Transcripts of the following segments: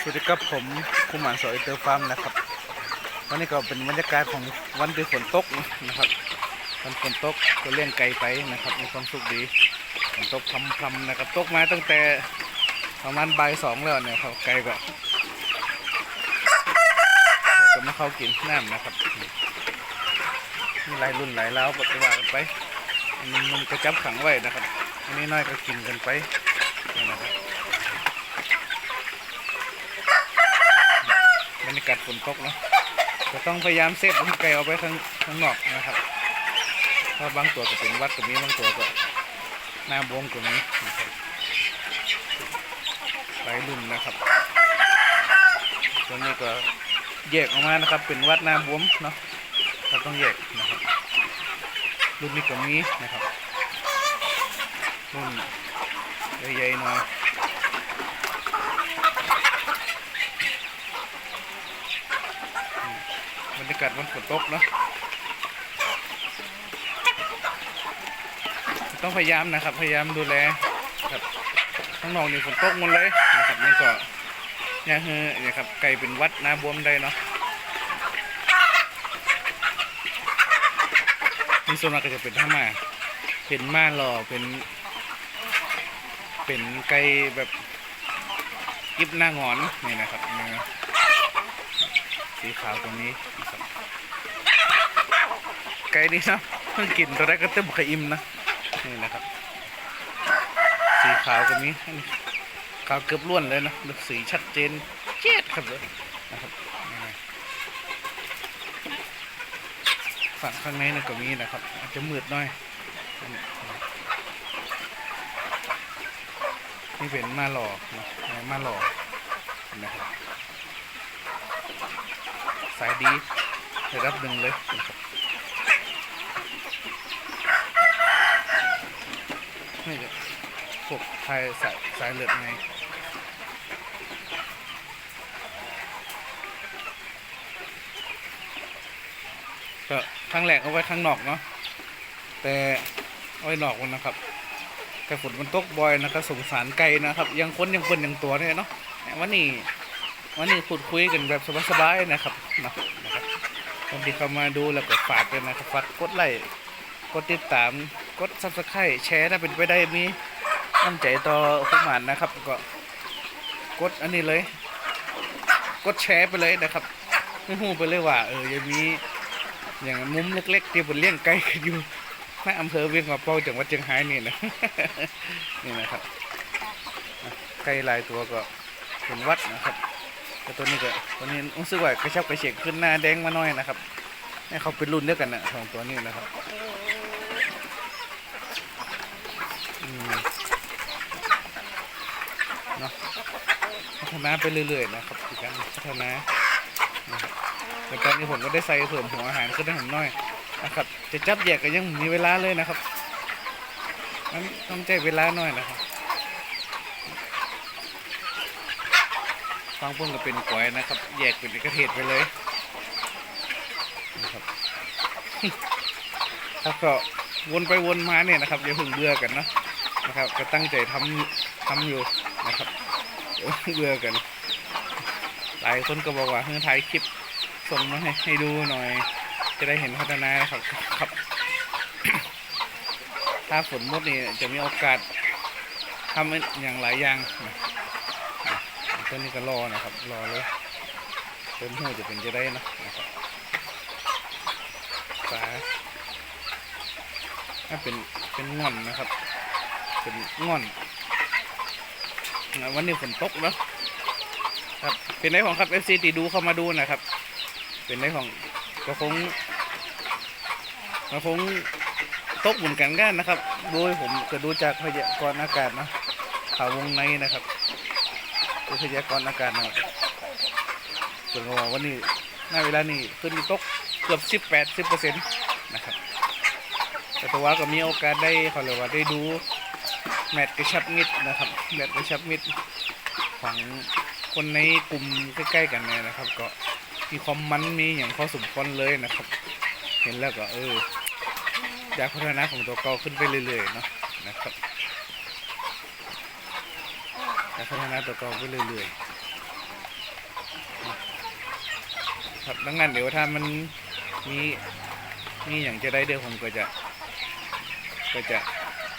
สวัสดีครับผมคุณหมานสอยเตอร์ฟาร์มนะครับ วันนี้ก็เป็นบรรยากาศของวันที่ฝนตกนะครับวันฝนตกก็เลี้ยงไก่ไปนะครับ มีความสุขดีฝนตกพรำๆนะครับตกมาตั้งแต่ประมาณบ่ายสองแล้วเนี่ยครับไก่ก็ไก่ก็มาเข้ากินน้ำนะครับมีหลายรุ่นหลายแล้วปฏิวัติไปอันมันก็จับขังไว้นะครับอันนี้น้อยก็กินกันไปนะครับ บรรยากาศฝนตกเนาะจะต้องพยายามเซฟให้ไก่เอาไปข้างข้างนอกนะครับเพราะบางตัวก็เป็นวัดก็มีบางตัวก็หน้าบวมก็มีนะครับหลายรุ่นนะครับตัวนี้ก็แยกออกมานะครับ เป็นวัดหน้าบวมเนาะเราต้องแยกนะครับรุ่นนี้ก็มีนะครับรุ่นใหญ่ๆหน่อย รยากาศวันฝนตกเนาะต้องพยายามนะครับ พยายามดูแลครับข้างนอกนี่ฝนตกหมดเลยนะครับนี่ก็เนี่ยคือเนี่ยครับไก่เป็นวัดน้าบวมได้เนาะนี่ส่วนมากก็จะเป็นท่ามาเป็นม่าหล่อเป็น เป็นไก่แบบยิบหน้างอนนี่นะครับ สีขาวตรงนี้นะครับไก่นี่นะเพิ่งกินตัวแรกก็เต็มกระอิ่มนะนี่นะครับ สีขาวตรงนี้ขาวเกือบล้วนเลยนะสีชัดเจนเจ็ดครับเลยนะครับฝั่งข้างในนี่ก็มีนะครับ อาจจะมืดหน่อยนี่เป็นมาหล่อนะมาหล่อนะครับ สายดีระดับหนึ่งเลยนะครับนี่ก็พวกไทยสายสายเลือดไงก็ข้างแหลกเอาไว้ข้างนอกเนาะแต่เอาไว้นอกมันนะครับ แต่ฝนมันตกบ่อยนะครับสงสารไก่นะครับ ยังคนยังคนยังตัวเนี่ยเนาะวันนี้ วันนี้พูดคุยกันแบบสบายๆนะครับนาะครับคนที่เข้ามาดูแล้วก็ฝากกันนะครับฝากกดไลค์กดติดตามกดซับสไครต์แชร์ถ้าเป็นไปได้มีน้ำใจต่อผู้หมานนะครับ ก็กดอันนี้เลย กดแชร์ไปเลยนะครับให้หูไปเลยว่า เออยังมีอย่างมุมเล็กๆที่บนเลี้ยงไก่กันอยู่ในอำเภอเวียงมาเป้าจังหวัดเชียงรายนี่นะนี่นะครับไก่หลายตัวก็เป็นวัดนะครับ แต่ตัวนี้ก็ตัวนี้รู้สึกว่ากระชับกระเฉกขึ้นหน้าแดงมาหน่อยนะครับให้เขาเป็นรุ่นเดียวกันนะสองตัวนี้นะครับเนาะพัฒนาไปเรื่อยๆนะครับการพัฒนานะครับแต่ตอนนี้ผมก็ได้ใส่เพิ่มหัวอาหารขึ้นให้ผมหน่อยนะครับ จะจับแยกก็ยังมีเวลาเลยนะครับนั้นต้องใจเวลาหน่อยนะครับ ฟังเพิ่งก็เป็นก๋วยนะครับ แยกเป็นเอกเทศไปเลยนะครับถ้าก็วนไปวนมาเนี่ยนะครับอย่าเพิ่งเบื่อกันนะนะครับ ก็ตั้งใจทำทำอยู่นะครับเบื่อกัน หลายคนก็บอกว่าเฮ้ยถ่ายคลิปส่งมาให้ให้ดูหน่อย จะได้เห็นพัฒนานะครับครับ ถ้าฝนมดนี่จะมีโอกาสทำอย่างหลายอย่าง นะตัวนี้ก็รอนะครับ รอเลยเติมหูจะเป็นจะได้นะนะครับฝาถ้าเป็นเป็นง่อนนะครับ เป็นง่อนอะวันนี้ฝนตกเนาะครับเป็นได้ของครับ FC ตีดูเข้ามาดูนะครับ เป็นได้ของก็คงก็คงตกเหมือนกันกันนะครับ โดยผมก็ดูจากพยากรณ์อากาศนะข่าววงในนะครับ วิทยากรณ์อากาศนะครับส่วนวันนี้หน้าเวลานี้ขึ้นตกเกือบสิบแปดสิบเปอร์เซ็นต์นะครับแต่ตัวว่าก็มีโอกาสได้เขาเรียกว่าได้ดูแมตช์กระชับมิตรนะครับแมตช์กระชับมิตรของคนในกลุ่มใกล้ๆกันเนี่ยนะครับ ก็มีความมันมีอย่างพอสมควรเลยนะครับ เห็นแล้วก็เอออยากพัฒนาของตัวเก่าขึ้นไปเรื่อยๆเนาะนะครับ และพัฒนาตัวเก่าไปเรื่อยๆครับดังนั้นเดี๋ยวถ้ามันมีมีอย่างจะได้เดี๋ยวผมก็จะ ก็จะ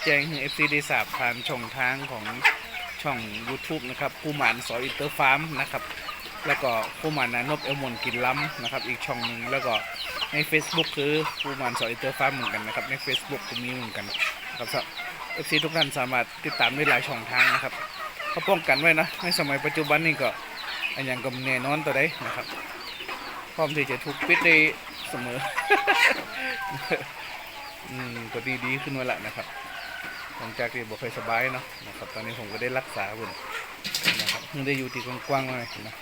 แจ้งให้ FC ได้ทราบผ่านช่องทางของช่อง YouTube นะครับผู้หมานสอยอินเตอร์ฟาร์มนะครับ แล้วก็ผู้หมานนานบเอลมอนกินล้ำนะครับ อีกช่องหนึ่งแล้วก็ใน Facebook คือผู้หมานสอยอินเตอร์ฟาร์มเหมือนกันนะครับ ใน Facebook ก็มีเหมือนกันครับสำหรับ FC ทุกท่านสามารถติดตามได้หลายช่องทางนะครับ เขาป้องกันไว้นะ ในสมัยปัจจุบันนี่ก็อันย่างก็แน่นอนตัวใดนะครับ พร้อมที่จะถูกปิดได้เสมอ อืมก็ดีดีขึ้นมาละนะครับ หลังจากที่บ่ค่อยสบายเนาะนะครับ ตอนนี้ผมก็ได้รักษาบุญนะครับเพิ่งได้อยู่ที่กว้างๆเลยนะ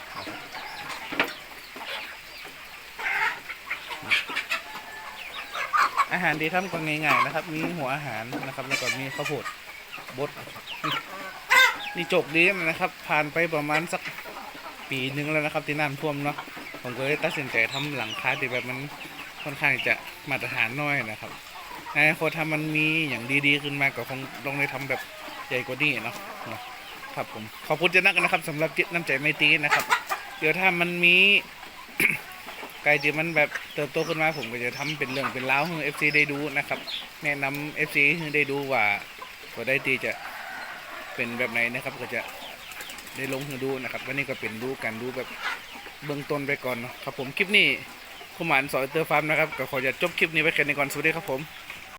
อาหารดีทำก็ง่ายๆนะครับ มีหัวอาหารนะครับ แล้วก็มีข้าวโพดบด นี่จกดีนะครับ ผ่านไปประมาณสักปีหนึงแล้วนะครับ ที่น้ำท่วมเนาะผมก็เลยตัดสินใจทำหลังคาที่แบบมันค่อนข้างจะมาตรฐานน้อยนะครับในอนาคตถ้ามันมีอย่างดีๆขึ้นมาก็คงลองได้ทำแบบใหญ่กว่านี้เนาะนะครับผมขอบคุณเจะนักนะครับสำหรับจิตน้ำใจไม่ตีนะครับ เดี๋ยวถ้ามันมีไก่ที่มันแบบเติบโตขึ้นมาผมก็จะทำเป็นเรื่องเป็นราให้เอฟซีได้ดูนะครับ แนะนำเอฟซีให้ได้ดูว่าตัวได้ตีจะ เป็นแบบไหนนะครับก็จะได้ลงให้ดูนะครับวันนี้ก็เป็นดูกันดูแบบเบื้องต้นไปก่อนเนาะครับผมคลิปนี้คุณหมานสอยเตอร์ฟาร์มนะครับก็ขอจะจบคลิปนี้ไว้แค่นี้ก่อนสวัสดีครับผม